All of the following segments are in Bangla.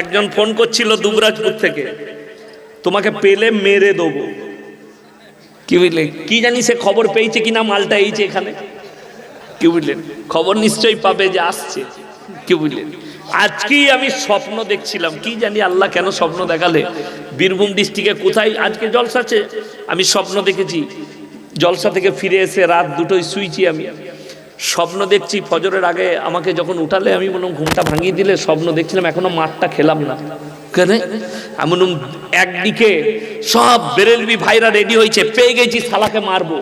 একজন ফোন করছিল দুবরাজপুর থেকে তোমাকে পেলে মেরে দেবো। কি বুঝলে? কি জানি সে খবর পেয়েছে কিনা মালটা এইছে এখানে। কি বুঝলেন খবর নিশ্চয়ই পাবে যে আসছে। কি বুঝলেন আজকেই আমি স্বপ্ন দেখছিলাম কি জানি আল্লাহ কেন স্বপ্ন দেখালে। বীরভূম ডিস্ট্রিক্টে কোথায়? আজকে জলসা আছে আমি স্বপ্ন দেখেছি জলসা থেকে ফিরে এসে রাত দুটোই শুইছি আমি। স্বপ্ন দেখছি, ফজরের আগে আমাকে যখন উঠালে আমি বললাম, ঘুমটা ভাঙিয়ে দিলে স্বপ্ন দেখছিলাম, এখনও মাঠটা খেলাম না। কেন? বললাম, একদিকে সব বেরেলবি ভাইরা রেডি হয়েছে, পেয়ে গেছি, শালাকে মারবো।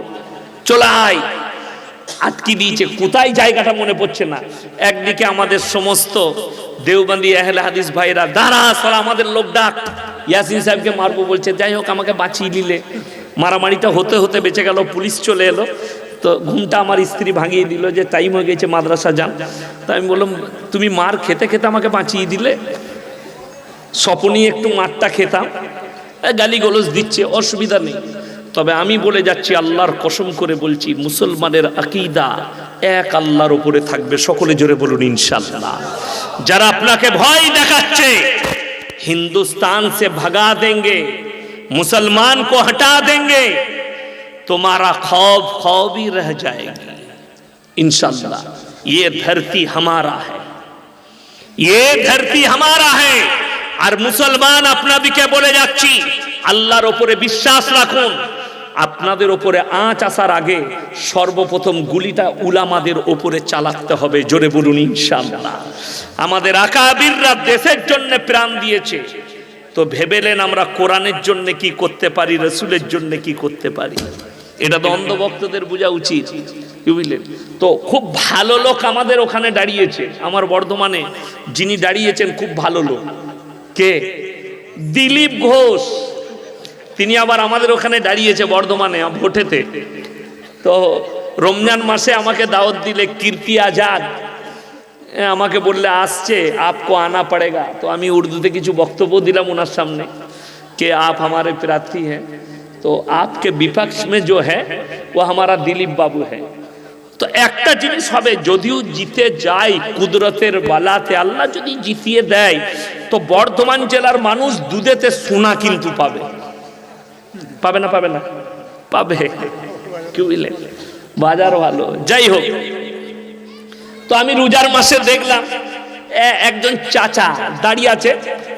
চলে আয়। আটকি দিয়েছে, কোথায় জায়গাটা মনে পড়ছে না। একদিকে আমাদের সমস্ত দেওবন্দি আহলে হাদিস ভাইরা, দাঁড়া সালা আমাদের লোক ডাক। ইয়াসিন সাহেবকে মারবো বলছে, যাই হোক, আমাকে বাঁচিয়ে নিলে। মারামারিটা হতে হতে বেঁচে গেল, পুলিশ চলে এলো। তো ঘুমটা আমার স্ত্রী ভাঙিয়ে দিল যে টাইম হয়ে গেছে, মাদ্রাসা যান। তা আমি বললাম, তুমি মার খেতে খেতে আমাকে বাঁচিয়ে দিলে? স্বপনই একটু মারটা খেতাম। গালি গলস দিচ্ছে, অসুবিধা নেই। তবে আমি বলে যাচ্ছি, আল্লাহর কসম করে বলছি, মুসলমানের আকিদা এক আল্লাহর উপরে থাকবে। সকলে জোরে বলুন ইনশাল্লাহ যারা আপনাকে ভয় দেখাচ্ছে, হিন্দুস্তান সে ভাগা দেন মুসলমান কো হটা দেন तुम्हारा खौफ खौफ ही रह जाएगी इंशाल्लाह ये धरती हमारा है ये धरती हमारा है আর মুসলমান আপনাদিকে বলে যাচ্ছি আল্লাহর ওপরে বিশ্বাস রাখুন আপনাদের ওপরে আঁচ আসার আগে সর্বপ্রথম গুলিটা উলামাদের ওপরে চালাতে হবে জোরে বলুন ইনশাআল্লাহ আমাদের আকাবিররা দেশের জন্য প্রাণ দিয়েছে তো ভেবেলেন আমরা কোরআনের জন্য কি করতে পারি রসুলের জন্য কি করতে পারি এটা তো অন্ধভক্তদের বোঝা উচিত, কি বুঝলেন? তো খুব ভালো লোক আমাদের ওখানে দাঁড়িয়েছে, আমার বর্ধমানে যিনি দাঁড়িয়েছেন খুব ভালো লোক। কে? দিলীপ ঘোষ। তিনি আবার আমাদের ওখানে দাঁড়িয়েছে বর্ধমানে, ভোটেতে। তো রমজান মাসে আমাকে দাওয়াত দিলে, কীর্তি আজাদ। আমাকে বললে, আসছে, আপকো আনা পড়েগা। তো আমি উর্দুতে কিছু বক্তব্য দিলাম ওনার সামনে, কে, আপ আমার প্রার্থী হ্যাঁ? तो आपके विपक्ष में जो है वो हमारा दिलीप बाबू है তো একটা জিনিস হবে যদিও জিতে যায় কুদরতের বালাতে আল্লাহ যদি জিতিয়ে দেয় তো বর্ধমান জেলার মানুষ দুধেতে সোনা কিন্তু পাবে পাবে না পাবে না পাবে কি বুঝলেন বাজার ভালো যাই হোক তো আমি রোজার মাসে দেখলাম এ- একজন চাচা দাঁড়িয়ে আছে।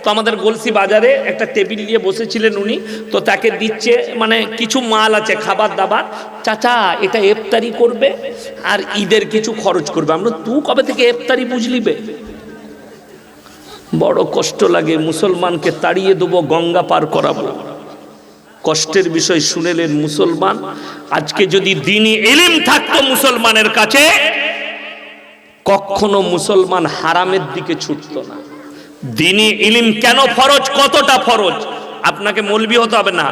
তো আমাদের গলসি বাজারে একটা টেবিল নিয়ে বসেছিলেন উনি। তো তাকে দিচ্ছে মানে কিছু মাল আছে, খাবার দাবার। চাচা, এটা এফতারি করবে আর ঈদের কিছু খরচ করবে। আমরা তুই কবে থেকে এফতারি বুঝলিবে বড় কষ্ট লাগে, মুসলমানকে তাড়িয়ে দেবো, গঙ্গা পার করাবো। কষ্টের বিষয় শুনেলেন মুসলমান। আজকে যদি দিনই এলিম থাকতো মুসলমানের কাছে কখনো মুসলমান হারামের দিকে ছুটত না। দিনই ইলিম কেন ফরজ? কতটা ফরজ? আপনাকে মলবি হতে হবে না।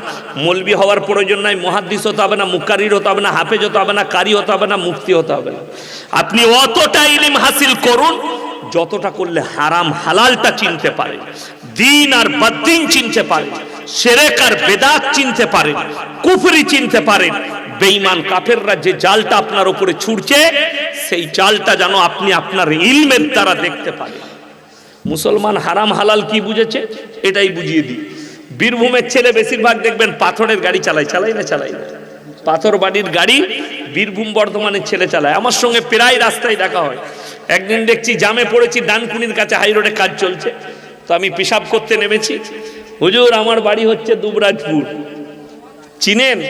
মলবি হওয়ার প্রয়োজন নাই, মহাদ্দিস হতে হবে না মুকারির হতে হবে না, হাফেজ হতে হবে না, কারি হতে হবে না, মুফতি হতে হবে না। আপনি অতটা ইলিম হাসিল করুন, যতটা করলে হারাম হালালটা চিনতে পারে, দিন আর বদ্দিন চিনতে পারে, সেরেক আর বেদাত চিনতে পারেন কুফরি চিনতে পারেন বেঈমান কাফেররা যে জালটা আপনার উপরে ছুটছে সেই চালটা যেন আপনি আপনার ইলমের দ্বারা দেখতে পারেন। মুসলমান হারাম হালাল কি বুঝেছে? এটাই বুঝিয়ে দিই। বীরভূমের ছেলে বেশিরভাগ দেখবেন পাথরের গাড়ি চালায় চালাই না চালাই না? পাথর বাড়ির গাড়ি বীরভূম বর্ধমানের ছেলে চালায়। আমার সঙ্গে প্রায় রাস্তায় দেখা হয়। একদিন দেখছি জামে পড়েছি, ডানকুনির কাছে হাই রোডে কাজ চলছে। তো আমি পেশাব করতে নেমেছি। হুজুর, আমার বাড়ি হচ্ছে দুবরাজপুর। চিনেন?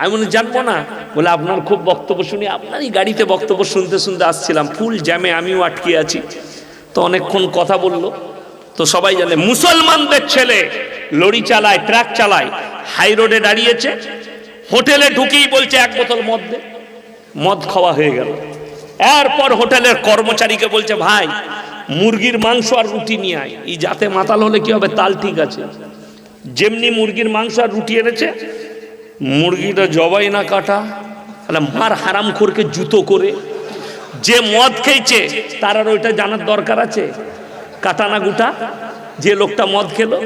আমি বলি, জানব না। বলে, আপনার খুব বক্তব্য শুনি, আপনারই গাড়িতে বক্তব্য শুনতে শুনতে আসছিলাম, ফুল জ্যামে আমিও আটকে আছি। তো অনেকক্ষণ কথা বলল। তো সবাই জানে, মুসলমানদের ছেলে লরি চালায়, ট্রাক চালায়, হাই রোডে দাঁড়িয়েছে, হোটেলে ঢুকেই বলছে এক বোতল মদ দে। মদ খাওয়া হয়ে গেল। এরপর হোটেলের কর্মচারীকে বলছে, ভাই, মুরগির মাংস আর রুটি নিয়ে আয়। এই যাতে মাতাল হলে কি হবে? তাল ঠিক আছে। যেমনি মুরগির মাংস আর রুটি এনেছে মুরগিটা জবাই না কাটা, তাহলে মার হারাম খোরকে জুতো করে, যে মদ খেয়েছে, তার আর ওইটা জানার দরকার আছে। কাটা না গুটা, যে লোকটা মদ খেলো,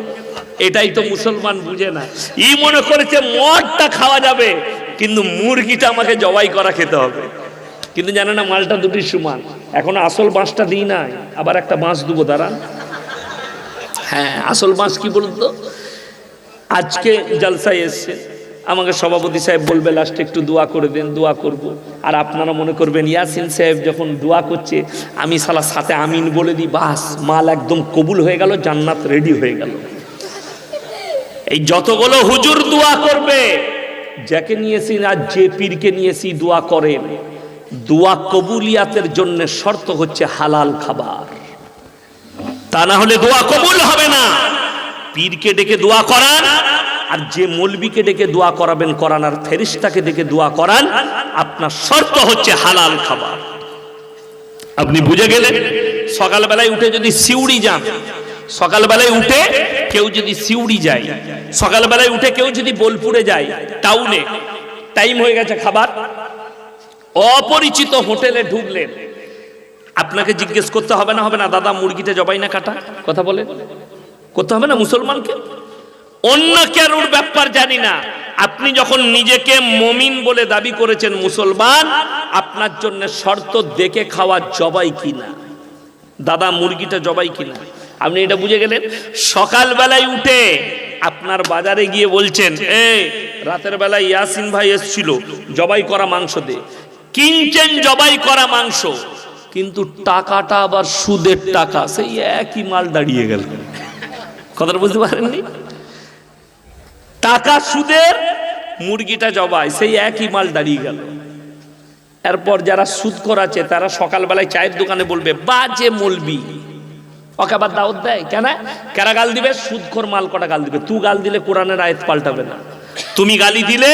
এটাই তো মুসলমান বুঝে না। ই মনে করেছে মদটা খাওয়া যাবে, কিন্তু মুরগিটা আমাকে জবাই করা খেতে হবে। কিন্তু জানে না মালটা দুটি সমান। এখন আসল বাঁশটা দিই নাই, আবার একটা বাঁশ দেবো, দাঁড়ান। হ্যাঁ আসল বাঁশ কি বলুন তো আজকে জলসায় এসছে। আমাকে সভাপতি সাহেব বলবে, লাস্টে একটু দোয়া করে দেন, দোয়া করব। আর আপনারা মনে করবেন, ইয়াসিন সাহেব যখন দোয়া করছে, আমি সালা সাথে আমিন বলে দিই, বাস, মাল একদম কবুল হয়ে গেল, জান্নাত রেডি হয়ে গেল। এই যতগুলো হুজুর দোয়া করবে, যাকে নিয়েছি আর যে পীরকে নিয়েছি দোয়া করেন দোয়া কবুলিয়াতের জন্য শর্ত হচ্ছে হালাল খাবার। তা না হলে দোয়া কবুল হবে না। পীরকে ডেকে দোয়া করান। আর যে মলবিকে ডেকে দোয়া করাবেন করান আর ফেরিস্তাকে ডেকে দোয়া করান, আপনার শর্ত হচ্ছে হালাল খাবার। আপনি বুঝে গেলেন? সকালবেলায় উঠে যদি সিউড়ি যান, সকালবেলায় উঠে কেউ যদি সিউড়ি যায়, সকালবেলায় উঠে কেউ যদি বোলপুরে যায়, টাউনে, টাইম হয়ে গেছে খাবার, অপরিচিত হোটেলে ঢুকলেন। আপনাকে জিজ্ঞেস করতে হবে না হবে না? দাদা, মুরগিটা জবাই না কাটা? কথা বলে করতে হবে না মুসলমানকে? অন্য কারোর ব্যাপার জানি না। আপনি যখন নিজেকে মমিন বলে দাবি করেছেন মুসলমান, আপনার জন্য শর্ত দেখে খাওয়া জবাই কিনা? দাদা, মুরগিটা জবাই কিনা? আপনি এটা বুঝে গেলেন? সকালবেলায় উঠে আপনার বাজারে গিয়ে বলছেন, এই, রাতের বেলায় ইয়াসিন ভাই এসছিল, জবাই করা মাংস দে। কিনছেন জবাই করা মাংস, কিন্তু টাকাটা আবার সুদের টাকা, সেই একই মাল দাঁড়িয়ে গেল। কথাটা বুঝতে পারেননি? টাকা সুদের মুরগিটা জবাই সেই একই মাল দাঁড়িয়ে গেল। এরপর যারা সুদ করাচ্ছে, তারা সকালবেলায় চায়ের দোকানে বলবে, বাজে মলবি। ওকে আবার দাওয়াত দেয়, কেন? কারা গাল দিবে? সুদখোর মাল কটা গাল দিবে? তু গাল দিলে কোরআনের আয়াত পাল্টাবে না। তুমি গালি দিলে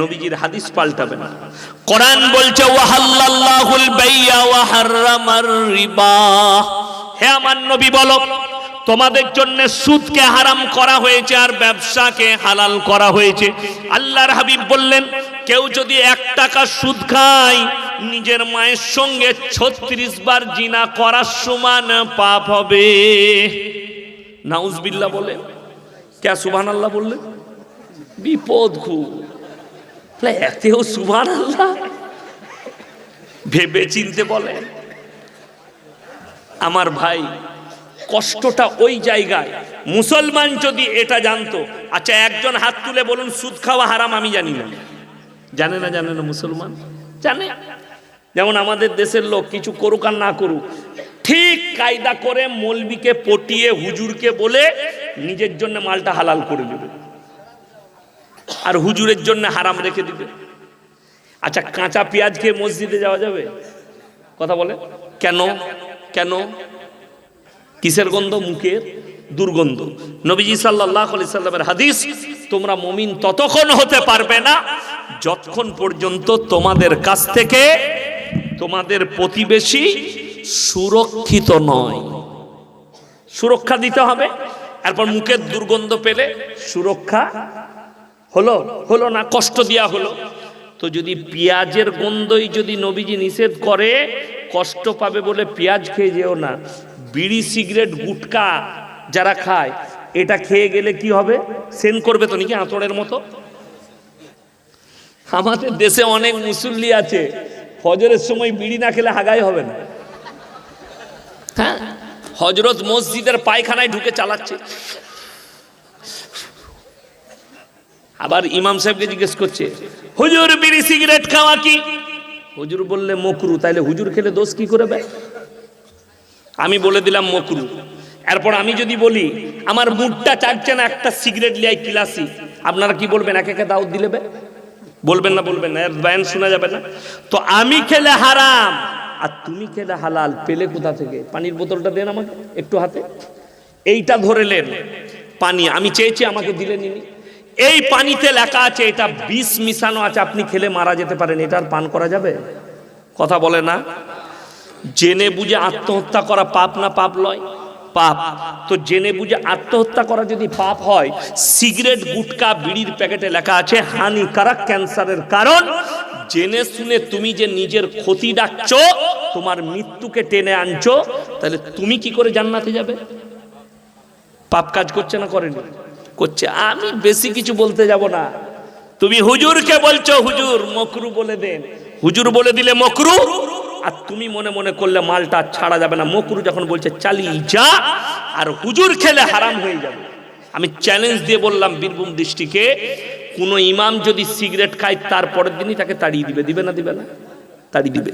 নবীজির হাদিস পাল্টাবে না। কোরআন বলছে, ওয়াহাল্লাল্লাহুল বাইয়া ওয়া হাররামার রিবা। হে আমার নবী বলো তোমাদের জন্য সুদকে হারাম করা হয়েছে আর ব্যবসাকে হালাল করা হয়েছে। আল্লাহর হাবিব বললেন, কেউ যদি এক টাকা সুদ খায়, নিজের মায়ের সঙ্গে ছত্রিশ বার জিনা করার সমান পাপ হবে। নাউজবিল্লাহ বলে কে সুবহান আল্লাহ বললেন? বিপদ খুব। এতেও সুবহান আল্লাহ ভেবে চিনতে বলেন, আমার ভাই কষ্টটা ওই জায়গায়। মুসলমান যদি এটা জানতো আচ্ছা একজন হাত তুলে বলুন, সুদ খাওয়া হারাম আমি জানি না। জানে না জানে না মুসলমান? জানে। যেমন আমাদের দেশের লোক কিছু করুক আর না করুক, ঠিক কায়দা করে মলবিকে পটিয়ে হুজুরকে বলে নিজের জন্য মালটা হালাল করে দেবে। আর হুজুরের জন্য হারাম রেখে দিবে। আচ্ছা কাঁচা পেঁয়াজ খেয়ে মসজিদে যাওয়া যাবে? কথা বলে। কেন? কেন? কিসের গন্ধ? মুখের দুর্গন্ধ। নবীজি সাল্লাহ সাল্লামের হাদিস, তোমরা মমিন ততক্ষণ হতে পারবে না যতক্ষণ পর্যন্ত তোমাদের কাছ থেকে তোমাদের প্রতিবেশী সুরক্ষিত নয়। সুরক্ষা দিতে হবে। এরপর মুখের দুর্গন্ধ পেলে সুরক্ষা হলো হলো না, কষ্ট দেওয়া হলো। তো যদি পেঁয়াজের গন্ধই যদি নবীজি নিষেধ করে, কষ্ট পাবে বলে পেঁয়াজ খেয়ে যেও না। বিড়ি, সিগারেট, গুটকা যারা খায়, এটা খেয়ে গেলে কি হবে? সেন করবে তো নাকি আঁতড়ের মতো? আমাদের দেশে অনেক মুসল্লি আছে ফজরের সময় বিড়ি না খেলে হাগাই হবে না। হ্যাঁ? হজরত মসজিদের পায়খানায় ঢুকে চালাচ্ছে। আবার ইমাম সাহেবকে জিজ্ঞেস করছে, হুজুর, বিড়ি, সিগারেট খাওয়া কি? হুজুর বললে, মকরু। তাইলে হুজুর খেলে দোষ কি করে বে আমি বলে দিলাম মকরু। এরপর আমি যদি বলি, আমার মুডটা চাচ্ছে না, একটা সিগারেট লিয়াই কিলাসি। আপনারা কি বলবেন, একে একে দাউদ দিলে বলবেন না বলবেন না বায়ান শোনা যাবে না। তো আমি খেলে হারাম। আর তুমি খেলে হালাল, পেলে কোথা থেকে? পানির বোতলটা দেন আমাকে, একটু হাতে। এইটা ধরে নেন, পানি। আমি চেয়েছি আমাকে দিলে নিনি। এই পানিতে লেখা আছে, এটা বিষ মিশানো আছে, আপনি খেলে মারা যেতে পারেন। এটা আর পান করা যাবে? কথা বলে না? জেনে বুঝে আত্মহত্যা করা পাপ না পাপ লয়? পাপ। তো জেনে বুঝে আত্মহত্যা করা যদি পাপ হয়, সিগারেট, গুটকা, বিড়ির প্যাকেটে লেখা আছে, হানিকারক ক্যান্সারের কারণ। জেনে শুনে তুমি যে নিজের ক্ষতি ডাকছো, তোমার মৃত্যুকে টেনে আনছো, তাহলে তুমি কি করে জান্নাতে যাবে? পাপ কাজ করছে না করেনি? করছে। আমি বেশি কিছু বলতে যাব না। তুমি হুজুরকে বলছো, হুজুর, মকরু বলে দেন। হুজুর বলে দিলে মকরু? আর তুমি মনে মনে করলে মালটা ছাড়া যাবে না। মকরু যখন বলছে চালিয়ে যা, আর হুজুর খেলে হারাম হয়ে যাবে। আমি চ্যালেঞ্জ দিয়ে বললাম বীরভূম দৃষ্টিকে কোনো ইমাম যদি সিগারেট খায় তারপরের দিনই তাকে তাড়িয়ে দিবে। দিবে না দিবে না, তাড়িয়ে দিবে।